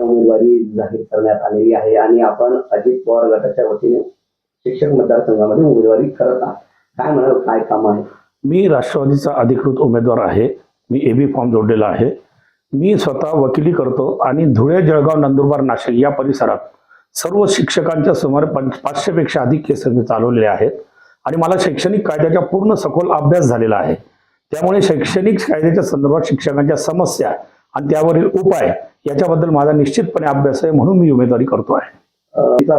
उमेदवारी जाहीर करण्यात आलेली आहे आणि आपण अजित पवार गटाच्या वतीने शिक्षक मतदारसंघामध्ये उमेदवारी करत आहात. काय म्हणाल काय काम आहे? मी राष्ट्रवादीचा अधिकृत उमेदवार आहे. मी एबी फॉर्म जोडलेला आहे. मी स्वतः वकिली करतो आणि धुळे जळगाव नंदुरबार नाशिक या परिसरात सर्व शिक्षकांच्या सुमारे पंच पाचशेपेक्षा अधिक केस मी चालवलेले आहेत. आणि मला शैक्षणिक कायद्याचा पूर्ण सखोल अभ्यास झालेला आहे. त्यामुळे शैक्षणिक कायद्याच्या संदर्भात शिक्षकांच्या समस्या आणि त्यावरील उपाय याच्याबद्दल माझा निश्चितपणे अभ्यास आहे म्हणून मी उमेदवारी करतो आहे.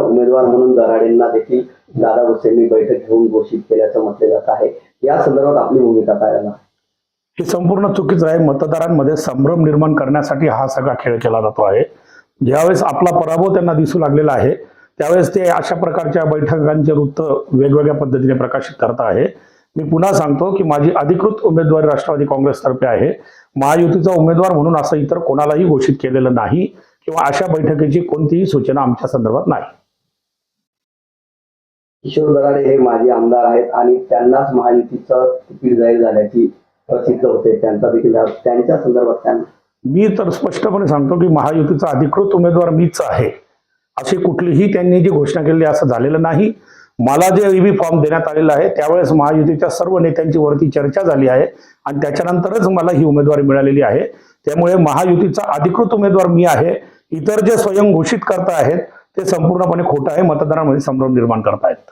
उमेदवार म्हणून दराडेंना देखील दादा भुसेंनी बैठक घेऊन घोषित केल्याचं म्हटलं जात आहे. या संदर्भात आपली भूमिका काय हे संपूर्ण चुकीचं आहे. मतदारांमध्ये संभ्रम निर्माण करण्यासाठी हा सगळा खेळ केला जातो आहे. ज्यावेळेस आपला पराभव त्यांना दिसू लागलेला आहे त्यावेळेस ते अशा प्रकारच्या बैठकांचे वृत्त वेगवेगळ्या पद्धतीने प्रकाशित करत आहे. मी पुन्हा सांगतो की माझी अधिकृत उमेदवारी राष्ट्रवादी काँग्रेसतर्फे आहे. महायुतीचा उमेदवार म्हणून असं इतर कोणालाही घोषित केलेलं नाही किंवा अशा बैठकीची कोणतीही सूचना आमच्या संदर्भात नाही. किशोर दराडे हे माजी आमदार आहेत आणि त्यांनाच महायुतीचं तिकीट जाहीर झाल्याची प्रसिद्ध होते. त्यांचा देखील त्यांच्या संदर्भात काय मी तर स्पष्टपणे सांगतो की महायुतीचा अधिकृत उमेदवार मीच आहे. अशी कुठलीही त्यांनी जी घोषणा केली असं झालेलं नाही. मला जे ईबी फॉर्म देण्यात आलेला आहे त्यावेळेस महायुतीच्या सर्व नेत्यांची वरती चर्चा झाली आहे आणि त्याच्यानंतरच मला ही उमेदवारी मिळालेली आहे. त्यामुळे महायुतीचा अधिकृत उमेदवार मी आहे. इतर जे स्वयंघोषित करता आहेत ते संपूर्णपणे खोटं आहे. मतदारांमध्ये संभ्रम निर्माण करतायत